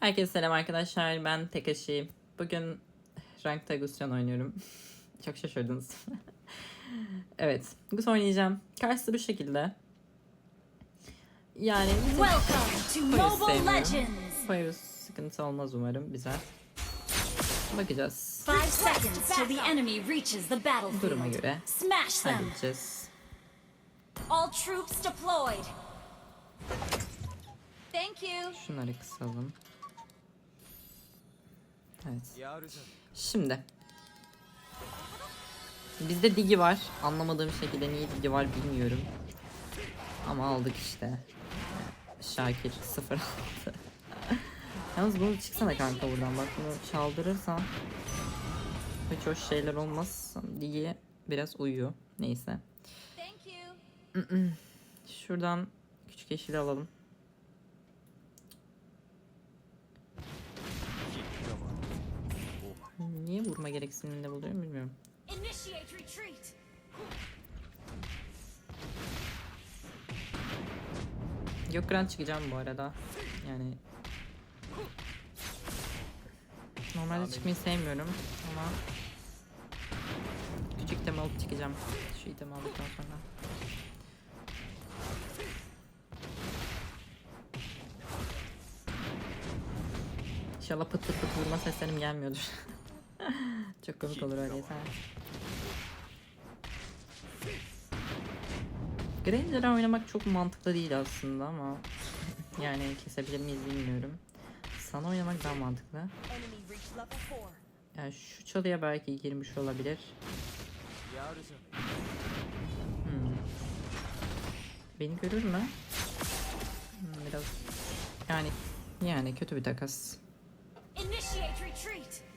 Herkese selam arkadaşlar. Ben Tekashi. Bugün Ranked Agustion oynuyorum. Çok şaşırdınız. evet. Gus oynayacağım. Karşısı bu şekilde. Yani. Poyuz sıkıntı olmaz umarım bize. Bakacağız. Five seconds till the enemy reaches the Duruma göre Smash them. halledeceğiz. All troops deployed. Thank you. Şunları kısalım. Evet. Şimdi. Bizde digi var. Anlamadığım şekilde niye digi var bilmiyorum. Ama aldık işte. Şakir 06. Yalnız bunu çıksana kanka buradan. Bak bunu çaldırırsan hiç hoş şeyler olmaz. Digi biraz uyuyor. Neyse. Thank you. Şuradan küçük yeşili alalım. Gereksiniminde buluyorum bilmiyorum. Gökren çıkacağım bu arada. Yani Normalde çıkmayı sevmiyorum ama küçük item alıp çıkacağım. Şu item aldıktan sonra. İnşallah pıt pıt pıt vurma seslerim gelmiyordur. Çok komik olur öyleyse. Granger'a oynamak çok mantıklı değil aslında ama yani kesebilir miyiz bilmiyorum. Sana oynamak daha mantıklı. Enemy reached level 4. Yani şu çalıya belki girmiş olabilir. Hmm. Beni görür mü? Hmm, biraz yani yani kötü bir takas. Initiate retreat.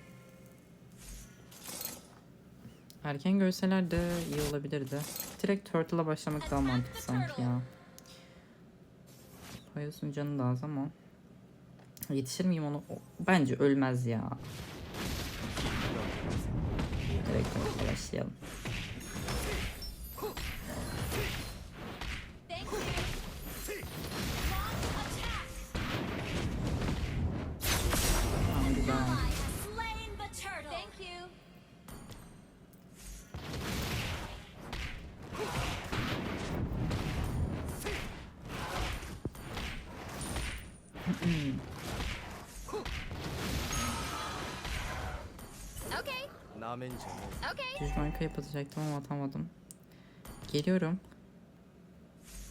Erken görseler de iyi olabilirdi. Direkt Turtle'a başlamak daha mantıklı sanki ya. Payasın canı da az ama. Yetişir miyim onu? Bence ölmez ya. Direkt başlayalım. Düşman kayıp atacaktım ama atamadım. Geliyorum.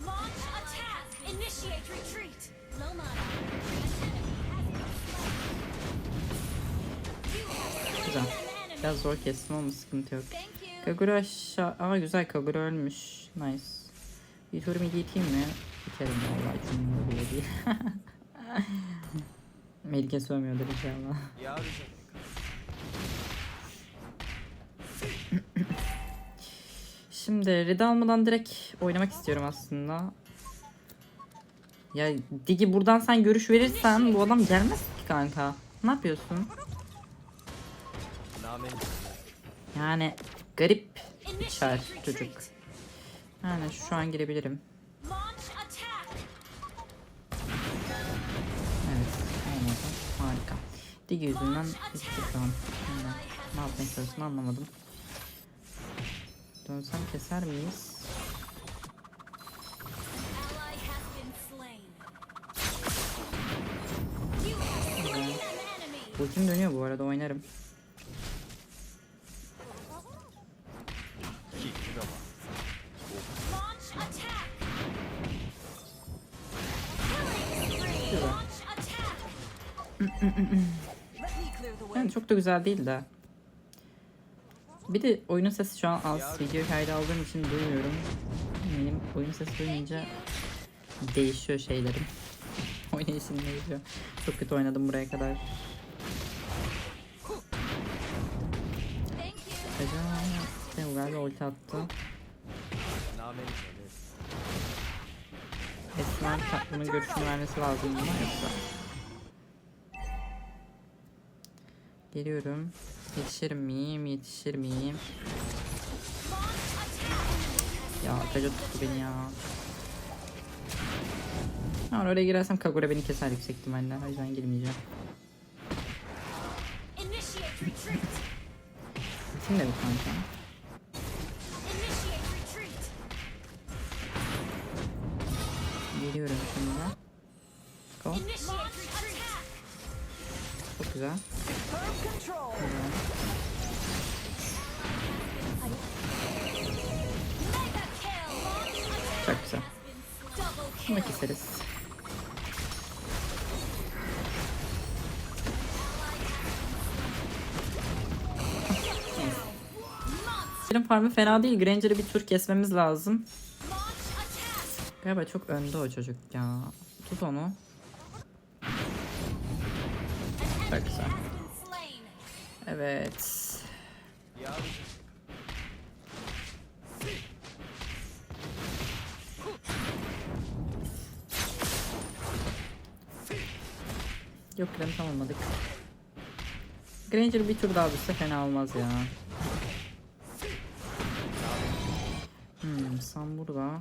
Launch attack. Initiate retreat. Loma. Güzel. Biraz zor kestim ama sıkıntı yok. Kagura aşağı... Aa güzel Kagura ölmüş. Nice. Bir tur mid yeteyim mi? Biterim vallahi cümle bile değil. Melike sövmüyordur inşallah. Şimdi red almadan direkt oynamak istiyorum aslında. Ya Digi buradan sen görüş verirsen bu adam gelmez ki kanka. Ne yapıyorsun? Yani garip bir çar çocuk. Yani şu an girebilirim. Evet. Harika. Digi yüzünden bitti şu ne yapmaya çalıştığını anlamadım sanırsam keser miyiz? Ultim dönüyor bu arada oynarım. yani çok da güzel değil de. Bir de oyunun sesi şu an az. Videoyu kayda aldığım için duymuyorum. Benim oyun sesi duyunca değişiyor şeylerim. Oynayışım değişiyor. Çok kötü oynadım buraya kadar. Acaba işte bu galiba ulti attı. Esmer bunun görüşünü vermesi lazım buna yoksa. Geliyorum. Yetişir miyim? Yetişir miyim? Ya Kaca tuttu beni ya. Ama oraya girersem Kagura beni keser yüksek ihtimalle. O yüzden girmeyeceğim. Kim de bir kanka. Geliyorum şimdi. Go. Çok güzel. Çok güzel. Bunu keseriz. Benim farmı fena değil. Granger'ı bir tur kesmemiz lazım. Galiba çok önde o çocuk ya. Tut onu. Çok güzel. Evet. Yok krem tamamladık. Granger bir tur daha düşse fena olmaz ya. Hmm, Sam burada.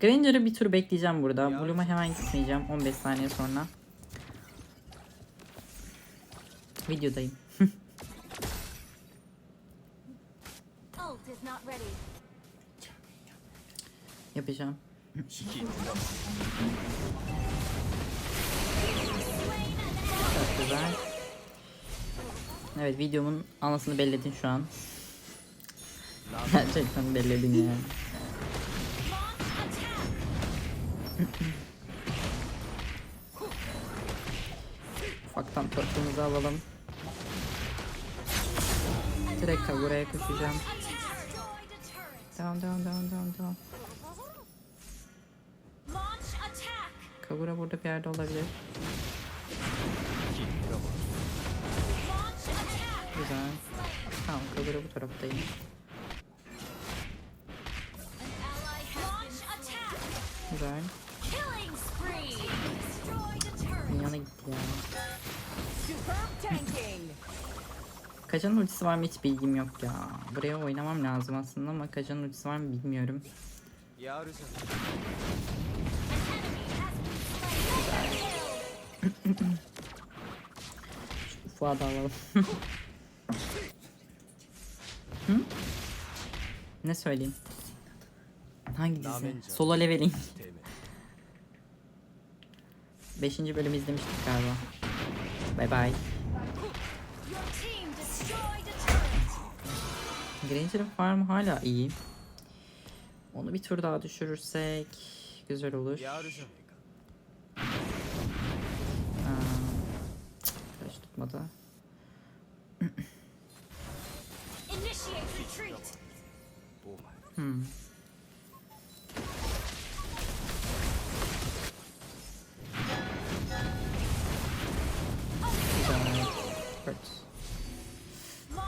Granger'ı bir tur bekleyeceğim burada. Bloom'a hemen gitmeyeceğim 15 saniye sonra. Videodayım. Ult is not ready. Yapacağım. Çok güzel. Evet videomun anasını belledin şu an. Gerçekten belledin yani. Ufaktan tortumuzu alalım. Direkt buraya koşacağım. Devam devam devam devam devam. Kagura burada bir yerde olabilir. Güzel. Tamam Kagura bu taraftayım. Güzel. Ya. Kajan'ın ultisi var mı hiç bilgim yok ya. Buraya oynamam lazım aslında ama Kajan'ın ultisi var mı bilmiyorum. Yavrucuğum. Da alalım. Hı? Ne söyleyeyim? Hangi dizi? Solo Leveling. Temi. 5. bölümü izlemiştik galiba. A turret. Granger'ın farmı hala iyi. Onu bir tur daha düşürürsek güzel olur. Flash tutmadı. Hmm.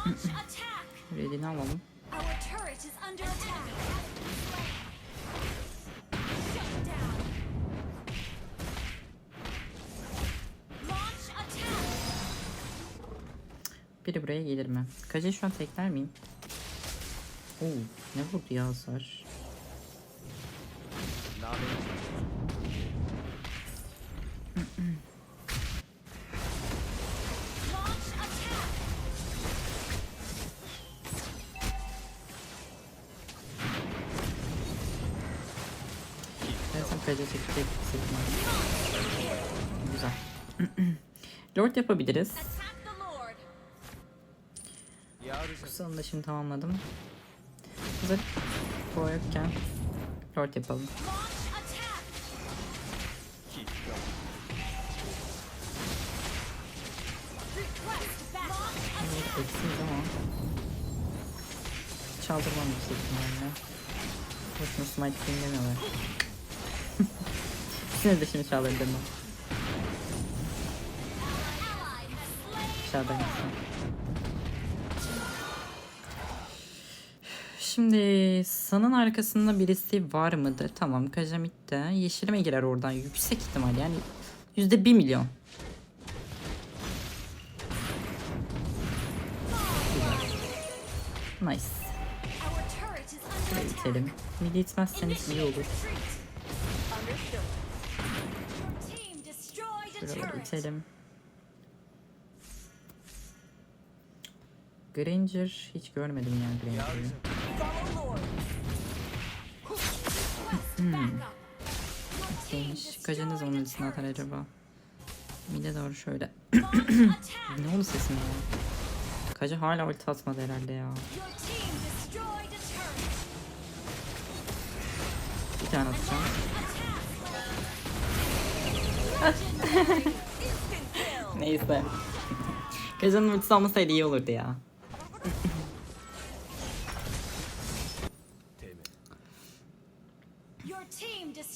Launch attack. Biri buraya gelir mi? Kaca şu an tekler miyim? Oo, ne vurdu ya hasar? Kaca çekecek hissettim Güzel. Lord yapabiliriz. Kısalını da şimdi tamamladım. Hazır boğa yokken Lord yapalım. Eksiyiz ama çaldırmam yüksek ihtimalle. Boşuna smite dinlemiyorlar. Sinir de şimdi çaldırdım ben. Aşağıdan. Şimdi San'ın arkasında birisi var mıdır? Tamam Kajamit de. Yeşilime girer oradan yüksek ihtimal yani yüzde bir milyon. Nice. Turret itelim. Midi itmezseniz iyi olur. Team destroyed a Şuraları itelim. Granger hiç görmedim ya Granger'ı. Hmm. backup. Your team Demiş. Kaça ne zaman destroyed a ultisini atar acaba? Mide doğru şöyle. Ne oldu sesim ya? Kaca hala ulti atmadı herhalde ya. Bir tane atacağım. Neyse. Kazanın ultisi olmasaydı iyi olurdu ya.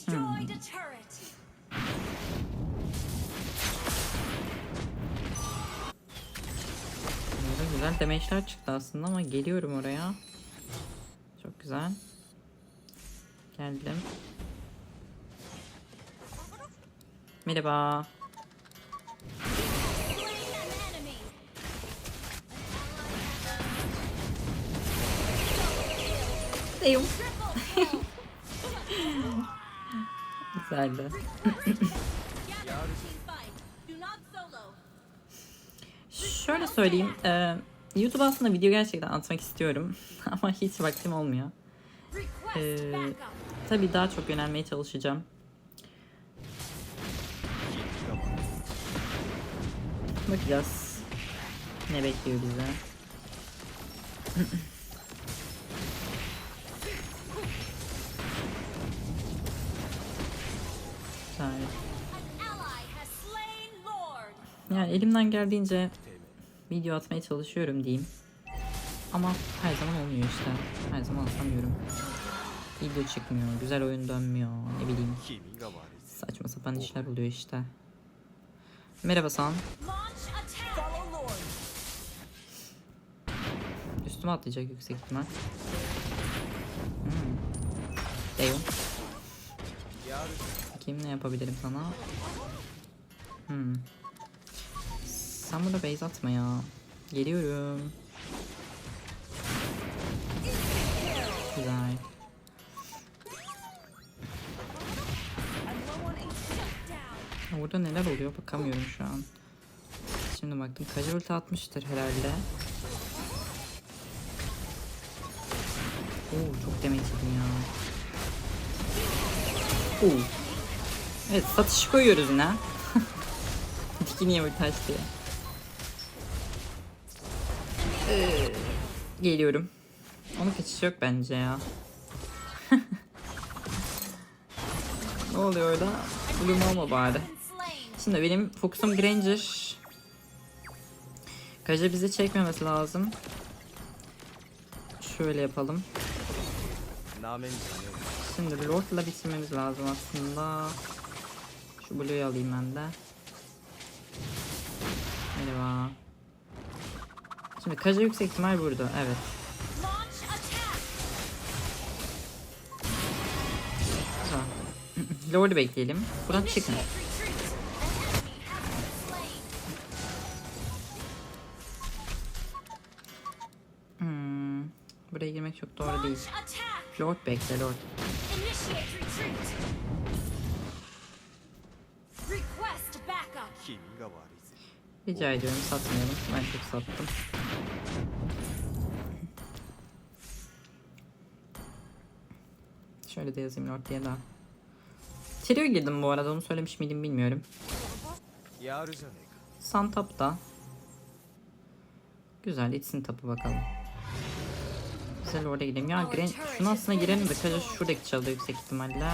hmm. Güzel damage'ler çıktı aslında ama geliyorum oraya. Çok güzel. Geldim. Merhaba. Kill. Güzeldi. Şöyle söyleyeyim. e, YouTube aslında video gerçekten atmak istiyorum. Ama hiç vaktim olmuyor. Backup. Tabii daha çok yönelmeye çalışacağım. Bakacağız. Ne bekliyor bize? Yani elimden geldiğince video atmaya çalışıyorum diyeyim. Ama her zaman olmuyor işte. Her zaman atamıyorum. Video çıkmıyor, güzel oyun dönmüyor, ne bileyim. Saçma sapan işler oluyor işte. Merhaba San. Üstüme atlayacak yüksek ihtimal. Hmm. Deyon. Kim ne yapabilirim sana? Hmm. Sen burada base atma ya. Geliyorum. Güzel. Ya Burada neler oluyor bakamıyorum şu an. Şimdi baktım. Kaja ulti atmıştır herhalde. Oo çok demek ya. Oo. Evet satış koyuyoruz yine. Diki niye ulti açtı ya? Ee, geliyorum. Onun kaçışı yok bence ya. ne oluyor orada? Olma bari aslında benim fokusum Granger. Kaja bizi çekmemesi lazım. Şöyle yapalım. Şimdi Lord'la bitirmemiz lazım aslında. Şu Blue'yu alayım ben de. Merhaba. Şimdi Kaja yüksek ihtimal burada. Evet. Lord'u bekleyelim. Buradan çıkın. please. Lord bekle Lord. Rica ediyorum satmayalım. Ben çok sattım. Şöyle de yazayım Lord diye daha. Trio girdim bu arada onu söylemiş miydim bilmiyorum. Santap'ta. Güzel içsin tapı bakalım. Güzel orada gidelim. Ya Gren şunu aslında girelim de kaca şuradaki çalı yüksek ihtimalle.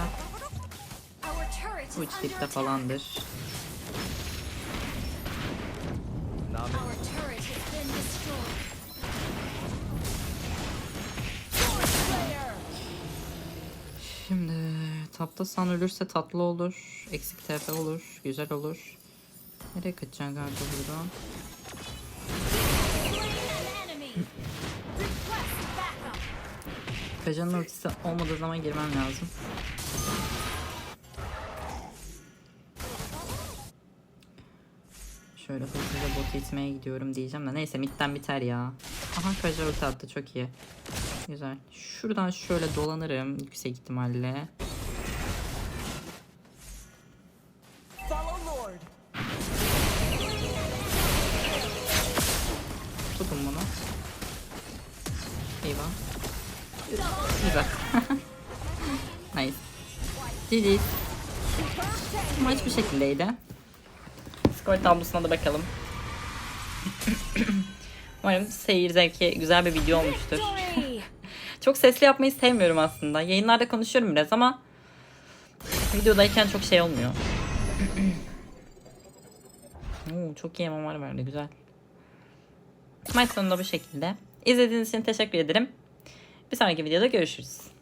Bu içlikte falandır. Şimdi tapta san ölürse tatlı olur. Eksik TP olur. Güzel olur. Nereye kaçacaksın kanka buradan? Kaja'nın ultisi olmadığı zaman girmem lazım. Şöyle hızlıca botu itmeye gidiyorum diyeceğim de neyse midden biter ya. Aha Kaja ulti attı çok iyi. Güzel. Şuradan şöyle dolanırım yüksek ihtimalle. GG. Maç bu şekildeydi. Skor tablosuna da bakalım. Umarım seyir zevki güzel bir video olmuştur. Çok sesli yapmayı sevmiyorum aslında. Yayınlarda konuşuyorum biraz ama videodayken çok şey olmuyor. Oo, çok iyi MMR verdi güzel. Maç sonunda bu şekilde. İzlediğiniz için teşekkür ederim. Bir sonraki videoda görüşürüz.